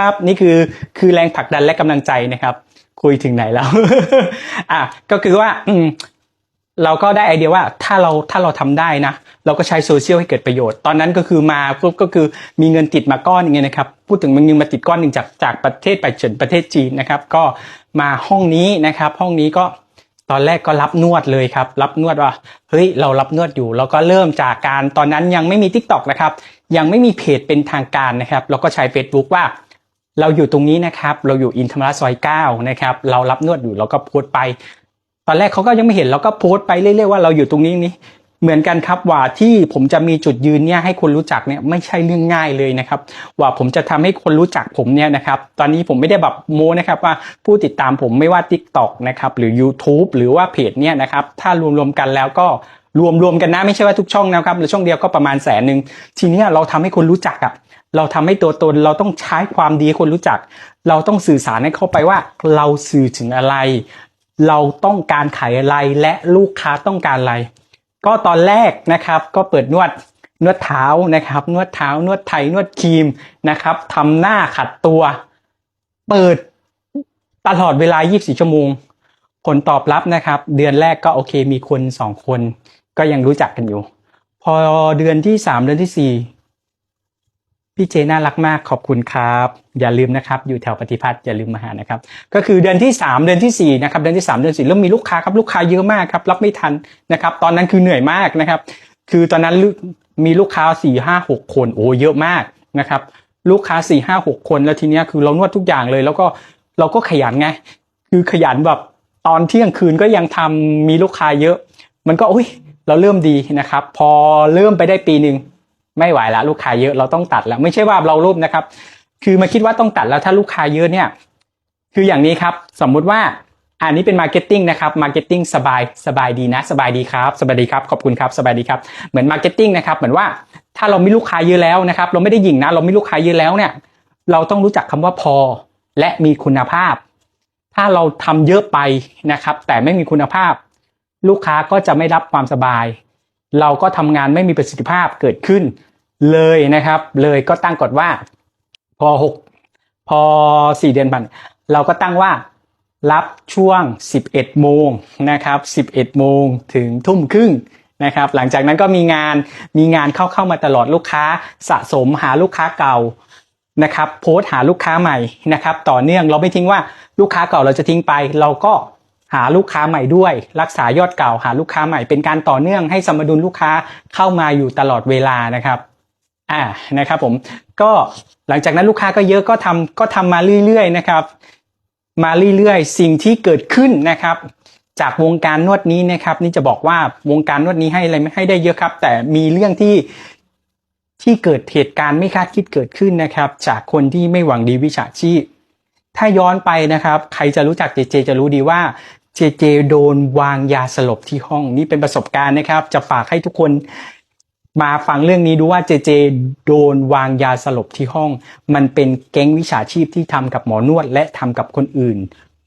ครับนี่คือคือแรงผลักดันและกำลังใจนะครับ คุยถึงไหนแล้ว อะก็คือว่าอืมเราก็ได้ไอเดียว่าถ้าเราถ้าเราทำได้นะ เราก็ใช้โซเชียลให้เกิดประโยชน์ ตอนนั้นก็คือมาปุ๊บก็คือมีเงินติดมาก้อนอย่างเงี้ยนะครับ พูดถึงมันเงินมาติดก้อนหนึ่งจากจากประเทศไปเฉินประเทศจีนนะครับ ก็มาห้องนี้นะครับ ห้องนี้ก็ตอนแรกก็รับนวดเลยครับ รับนวดว่าเฮ้ยเรารับนวดอยู่เราก็เริ่มจากการตอนนั้นยังไม่มี t ิ k t o k นะครับ ยังไม่มีเพจเป็นทางการนะครับ เราก็ใช้ Facebook ว่า เราอยู่ตรงนี้นะครับ เราอยู่อินทรมราซอยเก้านะครับ เรารับนวดอยู่เราก็โพสต์ไป ตอนแรกเขาก็ยังไม่เห็นเราก็โพสต์ไปเรื่อยๆว่าเราอยู่ตรงนี้นี่เหมือนกันครับว่าที่ผมจะมีจุดยืนเนี่ยให้คนรู้จักเนี่ยไม่ใช่เรื่องง่ายเลยนะครับ ว่าผมจะทำให้คนรู้จักผมเนี่ยนะครับ ตอนนี้ผมไม่ได้แบบโมนะครับว่าผู้ติดตามผมไม่ว่า Tik t o อกนะครับหรือ YouTube หรือว่าเพจเนี่ยนะครับ ถ้ารวมๆกันแล้วก็ รวมๆกันนะไม่ใช่ว่าทุกช่องนะครับหรือช่องเดียวก็ประมาณแสนหนึ่งทีนี้เราทำให้คนรู้จักอะเราทำให้ตัวตนเราต้องใช้ความดีให้คนรู้จัก เราต้องสื่อสารให้เขาไปว่า เราสื่อถึงอะไร เราต้องการขายอะไรและลูกค้าต้องการอะไร ก็ตอนแรกนะครับก็เปิดนวดนวดเท้านะครับ นวดเท้านวดไทยนวดครีมนะครับทำหน้าขัดตัว เปิดตลอดเวลา 24 ชั่วโมง ผลตอบรับนะครับ เดือนแรกก็โอเคมีคนสองคน ก็ยังรู้จักกันอยู่ พอเดือนที่สามเดือนที่สี่พี่เจน่ารักมากขอบคุณครับ อย่าลืมนะครับ อยู่แถวปฏิพัฒน์อย่าลืมมาหานะครับ ก็คือเดือนที่ 3 เดือนที่4นะครับเดือนที่ 3 เดือนสี่เริ่มมีลูกค้าครับลูกค้าเยอะมากครับรับไม่ทันนะครับ ตอนนั้นคือเหนื่อยมากนะครับ คือตอนนั้นมีลูกค้า4ี่ห้าหกคนโอ้เยอะมากนะครับ ลูกค้า4ี่ห้าหกคนแล้วทีเนี้ยคือเรานวดทุกอย่างเลย แล้วก็เราก็ขยันไง คือขยันแบบตอนเที่ยงคืนก็ยังทำมีลูกค้าเยอะ มันก็อุ้ย เราเริ่มดีนะครับ พอเริ่มไปได้ปีหนึ่งไม่ไหวละลูกค้าเยอะเราต้องตัดแล้ว ไม่ใช่ว่าเรารูปนะครับ คือมาคิดว่าต้องตัดแล้วถ้าลูกค้าเยอะเนี่ย คืออย่างนี้ครับสมมุติว่าอันนี้เป็นมาร์เก็ตติ้งนะครับมาร์เก็ตติ้งสบายสบายดีนะ สบายดีครับ สบายดีครับขอบคุณครับสบายดีครับเหมือนมาร์เก็ตติ้งนะครับเหมือนว่าถ้าเรามีลูกค้าเยอะแล้วนะครับ เราไม่ได้หยิ่งนะ เรามีลูกค้าเยอะแล้วเนี่ย เราต้องรู้จักคำว่าพอและมีคุณภาพ ถ้าเราทำเยอะไปนะครับ แต่ไม่มีคุณภาพ ลูกค้าก็จะไม่รับความสบาย เราก็ทำงานไม่มีประสิทธิภาพเกิดขึ้นเลยนะครับ เลยก็ตั้งกฎว่า พอหกพอสี่เดือนผ่านเราก็ตั้งว่ารับช่วง 11 โมงนะครับ 11 โมงถึงทุ่มครึ่งนะครับ หลังจากนั้นก็มีงานมีงานเข้าเข้ามาตลอดลูกค้าสะสมหาลูกค้าเก่านะครับ โพสต์หาลูกค้าใหม่นะครับ ต่อเนื่องเราไม่ทิ้งว่าลูกค้าเก่าเราจะทิ้งไป เราก็ หาลูกค้าใหม่ด้วย รักษายอดเก่าหาลูกค้าใหม่เป็นการต่อเนื่องให้สมดุลลูกค้าเข้ามาอยู่ตลอดเวลานะครับอ่านะครับผมก็หลังจากนั้นลูกค้าก็เยอะก็ทำก็ทำมาเรื่อยๆนะครับ มาเรื่อยๆ สิ่งที่เกิดขึ้นนะครับ จากวงการนวดนี้นะครับ นี่จะบอกว่าวงการนวดนี้ให้อะไรไม่ให้ได้เยอะครับ แต่มีเรื่องที่ที่เกิดเหตุการณ์ไม่คาดคิดเกิดขึ้นนะครับ จากคนที่ไม่หวังดีวิชาชีพถ้าย้อนไปนะครับ ใครจะรู้จักเจเจจะรู้ดีว่า เจเจโดนวางยาสลบที่ห้องนี่เป็นประสบการณ์นะครับ จะฝากให้ทุกคนมาฟังเรื่องนี้ดูว่าเจเจโดนวางยาสลบที่ห้อง มันเป็นแก๊งวิชาชีพที่ทำกับหมอนวดและทำกับคนอื่น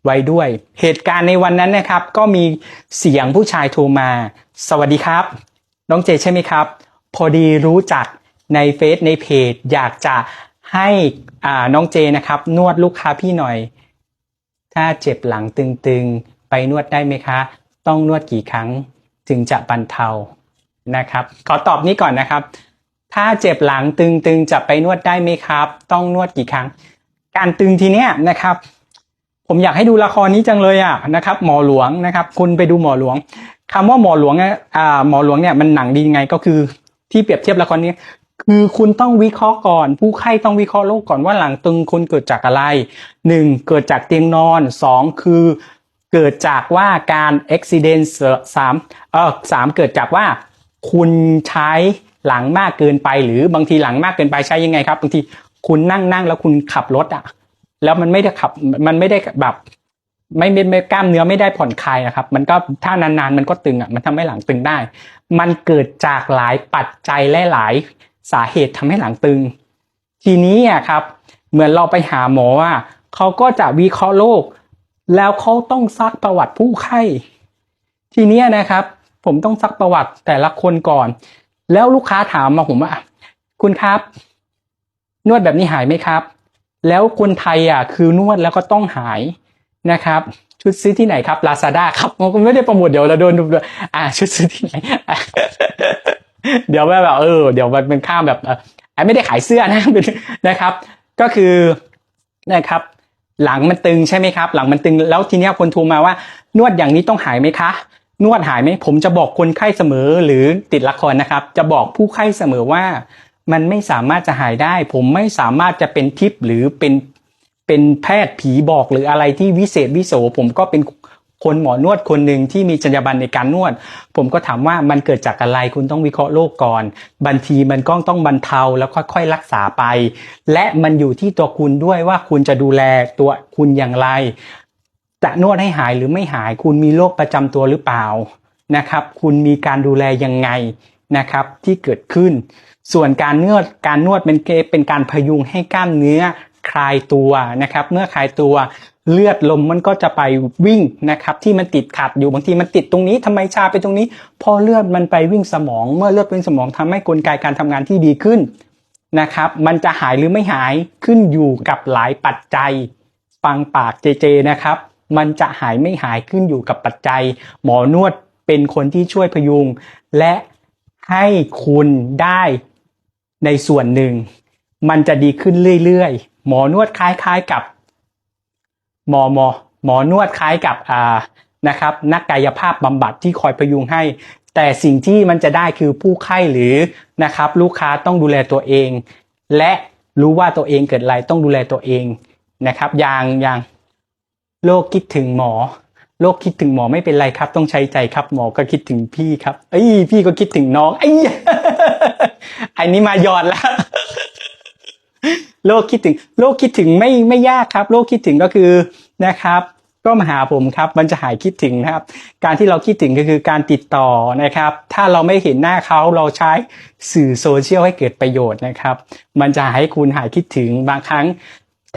ไว้ด้วย เหตุการณ์ในวันนั้นนะครับ ก็มีเสียงผู้ชายโทรมา สวัสดีครับ น้องเจใช่ไหมครับ พอดีรู้จักในเฟซในเพจ อยากจะให้น้องเจนะครับ นวดลูกค้าพี่หน่อย ถ้าเจ็บหลังตึงๆ ไปนวดได้ไหมคะ ต้องนวดกี่ครั้งถึงจะบรรเทานะครับ ขอตอบนี้ก่อนนะครับ ถ้าเจ็บหลังตึงๆจะไปนวดได้ไหมครับ ต้องนวดกี่ครั้ง การตึงทีเนี้ยนะครับ ผมอยากให้ดูละครนี้จังเลยอะนะครับ หมอหลวงนะครับ คุณไปดูหมอหลวงคำว่าหมอหลวงเนี่ยอ่าหมอหลวงเนี่ยมันหนังดียังไงก็คือที่เปรียบเทียบละครนี้คือคุณต้องวิเคราะห์ก่อน ผู้ไข้ต้องวิเคราะห์โรคก่อนว่าหลังตึงคุณเกิดจากอะไรหนึ่งเกิดจากเตียงนอนสองคือ เกิดจากว่าการอุบิเหตุสามเออสามเกิดจากว่าคุณใช้หลังมากเกินไป หรือบางทีหลังมากเกินไปใช้ยังไงครับบางทีคุณนั่งนั่งแล้วคุณขับรถอะ แล้วมันไม่ได้ขับมันไม่ได้แบบไม่ไม่ไม่กล้ามเนื้อไม่ได้ผ่อนคลายนะครับ มันก็ถ้านานๆมันก็ตึงอะมันทำให้หลังตึงได้ มันเกิดจากหลายปัจจัยและหลายสาเหตุทำให้หลังตึง ทีนี้อะครับ เหมือนเราไปหาหมออะเขาก็จะวิเคราะห์โรค แล้วเขาต้องซักประวัติผู้ไข้ทีเนี้ยนะครับ ผมต้องซักประวัติแต่ละคนก่อน แล้วลูกค้าถามมาผมว่าคุณครับ นวดแบบนี้หายไหมครับ แล้วคนไทยอะคือนวดแล้วก็ต้องหายนะครับ ชุดซื้อที่ไหนครับ Lazada ครับผมไม่ได้โปรโมทเดี๋ยวเราโดนดูอ่า ชุดซื้อที่ไหนเดี๋ยวแบบเออเดี๋ยวมันเป็นข้ามแบบเออไม่ได้ขายเสื้อนะนะครับ ก็คือนะครับ หลังมันตึงใช่ไหมครับ หลังมันตึงแล้วทีเนี้ยคนโทรมาว่า นวดอย่างนี้ต้องหายไหมคะ นวดหายไหมผมจะบอกคนไข้เสมอหรือติดละครนะครับ จะบอกผู้ไข้เสมอว่า มันไม่สามารถจะหายได้ ผมไม่สามารถจะเป็นทิปหรือเป็นเป็นแพทย์ผีบอกหรืออะไรที่วิเศษวิโสผมก็เป็น คนหมอนวดคนหนึ่งที่มีจรรยาบรรณในการนวด ผมก็ถามว่ามันเกิดจากอะไรคุณต้องวิเคราะห์โรคก่อนบางทีมันก็ต้องบรรเทาแล้วค่อยๆรักษาไป และมันอยู่ที่ตัวคุณด้วยว่าคุณจะดูแลตัวคุณอย่างไร จะนวดให้หายหรือไม่หาย คุณมีโรคประจำตัวหรือเปล่านะครับ คุณมีการดูแลยังไงนะครับที่เกิดขึ้น ส่วนการนวดการนวดเป็นเกเป็นการพยุงให้กล้ามเนื้อคลายตัวนะครับ เมื่อคลายตัว เลือดลมมันก็จะไปวิ่งนะครับที่มันติดขัดอยู่บางทีมันติดตรงนี้ทำไมชาไปตรงนี้ พอเลือดมันไปวิ่งสมอง เมื่อเลือดวิ่งสมองทำให้กลไกการทำงานที่ดีขึ้นนะครับ มันจะหายหรือไม่หายขึ้นอยู่กับหลายปัจจัยฟังปากเจเจนะครับ มันจะหายไม่หายขึ้นอยู่กับปัจจัย หมอนวดเป็นคนที่ช่วยพยุง และให้คุณได้ในส่วนหนึ่ง มันจะดีขึ้นเรื่อยๆ หมอนวดคล้ายๆกับ หมอหมอหมอนวดคล้ายกับอ่านะครับนักกายภาพบำบัดที่คอยพยุงให้ แต่สิ่งที่มันจะได้คือผู้ไข้หรือนะครับลูกค้าต้องดูแลตัวเอง และรู้ว่าตัวเองเกิดอะไรต้องดูแลตัวเองนะครับอย่างอย่างโรคคิดถึงหมอโรคคิดถึงหมอไม่เป็นไรครับ ต้องใช้ใจครับ หมอก็คิดถึงพี่ครับ เอ้ยพี่ก็คิดถึงน้องไอ้อันนี้มาหยอดแล้ว โรคคิดถึงโรคคิดถึงไม่ไม่ยากครับโรคคิดถึงก็คือนะครับ ก็มาหาผมครับ มันจะหายคิดถึงนะครับ การที่เราคิดถึงก็คือการติดต่อนะครับ ถ้าเราไม่เห็นหน้าเขาเราใช้สื่อโซเชียลให้เกิดประโยชน์นะครับ มันจะให้คุณหายคิดถึงบางครั้ง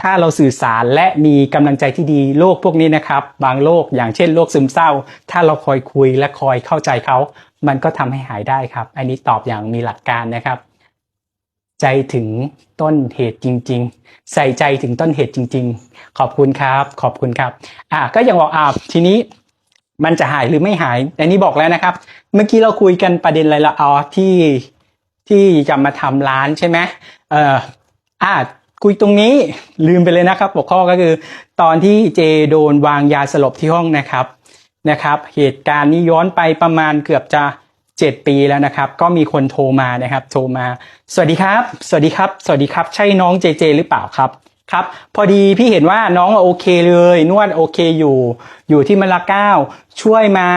ถ้าเราสื่อสารและมีกำลังใจที่ดีโรคพวกนี้นะครับ บางโรคอย่างเช่นโรคซึมเศร้า ถ้าเราคอยคุยและคอยเข้าใจเขา มันก็ทำให้หายได้ครับ อันนี้ตอบอย่างมีหลักการนะครับ ใจถึงต้นเหตุจริง ๆ ใส่ใจถึงต้นเหตุจริง ๆ ขอบคุณครับ ขอบคุณครับ อะก็อย่างบอกอ่าทีนี้มันจะหายหรือไม่หาย อันนี้บอกแล้วนะครับ เมื่อกี้เราคุยกันประเด็นอะไรละอ๋อที่ที่จะมาทำร้านใช่ไหมเอ่ออ่าคุยตรงนี้ลืมไปเลยนะครับหัวข้อก็คือ ตอนที่เจโดนวางยาสลบที่ห้องนะครับนะครับ เหตุการณ์นี้ย้อนไปประมาณเกือบจะ เจ็ดปีแล้วนะครับ ก็มีคนโทรมานะครับ โทรมา สวัสดีครับ สวัสดีครับ สวัสดีครับ ใช่น้องเจเจหรือเปล่าครับครับ พอดีพี่เห็นว่าน้องโอเคเลย นวดโอเคอยู่ อยู่ที่มะละก้าช่วยมา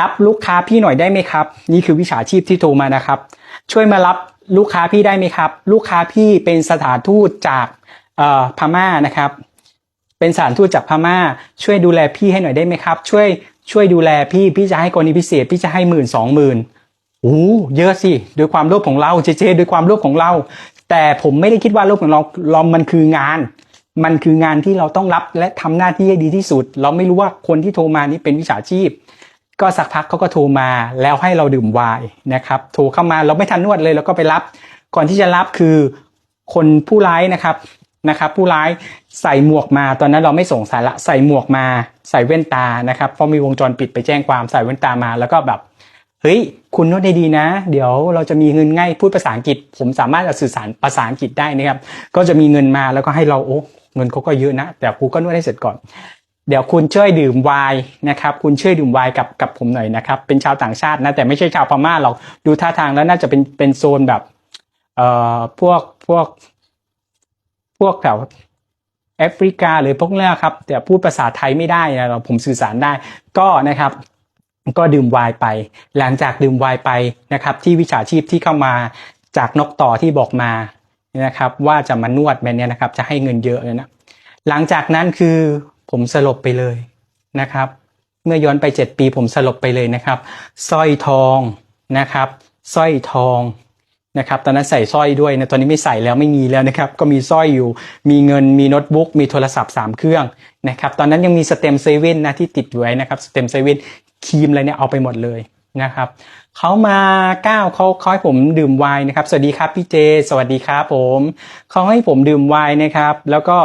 รับลูกค้าพี่หน่อยได้ไหมครับ นี่คือวิชาชีพที่โทรมานะครับ ช่วยมารับลูกค้าพี่ได้ไหมครับ ลูกค้าพี่เป็นสถานทูตจากเอ่อพม่านะครับ เป็นสถานทูตจากพม่า ช่วยดูแลพี่ให้หน่อยได้ไหมครับ ช่วย ช่วยดูแลพี่พี่จะให้กรณีพิเศษ พี่จะให้หมื่นสองหมื่นโอ้เยอะสิด้วยความโลภของเราเจเจด้วยความโลภของเรา แต่ผมไม่ได้คิดว่าโลภของเราเรามันคืองาน มันคืองานที่เราต้องรับและทำหน้าที่ให้ดีที่สุด เราไม่รู้ว่าคนที่โทรมานี่เป็นวิชาชีพ ก็สักพักเขาก็โทรมาแล้วให้เราดื่มไวน์นะครับโทรเข้ามาเราไม่ทันนวดเลยเราก็ไปรับ ก่อนที่จะรับคือคนผู้ร้ายนะครับ นะครับผู้ร้ายใส่หมวกมาตอนนั้นเราไม่สงสัยละใส่หมวกมาใส่แว่นตานะครับเพราะมีวงจรปิดไปแจ้งความใส่แว่นตามาแล้วก็แบบเฮ้ยคุณนวดได้ดีนะ เดี๋ยวเราจะมีเงินง่ายพูดภาษาอังกฤษ ผมสามารถสื่อสารภาษาอังกฤษได้นะครับก็จะมีเงินมาแล้วก็ให้เราโอ้เงินเขาก็เยอะนะ แต่กูก็นวดให้เสร็จก่อน เดี๋ยวคุณช่วยดื่มไวน์นะครับคุณช่วยดื่มไวน์กับกับผมหน่อยนะครับเป็นชาวต่างชาตินะแต่ไม่ใช่ชาวพม่าหรอกดูท่าทางแล้วน่าจะเป็นเป็นโซนแบบเอ่อพวกพวก พวกแถวแอฟริกาหรือพวกนี้ครับ แต่พูดภาษาไทยไม่ได้นะเราผมสื่อสารได้ก็นะครับก็ดื่มไวน์ไป หลังจากดื่มไวน์ไปนะครับ ที่วิชาชีพที่เข้ามาจากนกต่อที่บอกมานะครับ ว่าจะมานวดแบบนี้นะครับ จะให้เงินเยอะเลยนะหลังจากนั้นคือผมสลบไปเลยนะครับ เมื่อย้อนไปเจ็ดปีผมสลบไปเลยนะครับสร้อยทองนะครับสร้อยทอง นะครับตอนนั้นใส่สร้อยด้วยนะตอนนี้ไม่ใส่แล้วไม่มีแล้วนะครับก็มีสร้อยอยู่ มีเงินมีโน้ตบุ๊กมีโทรศัพท์สามเครื่องนะครับตอนนั้นยังมีสเต็มเซเว่นนะที่ติดไว้นะครับสเต็มเซเว่นครีมอะไรเนี่ยเอาไปหมดเลยนะครับเขามาก้าวเขาเขาให้ผมดื่มไวน์นะครับ สวัสดีครับพี่เจ สวัสดีครับผมเขาให้ผมดื่มไวน์นะครับ แล้วก็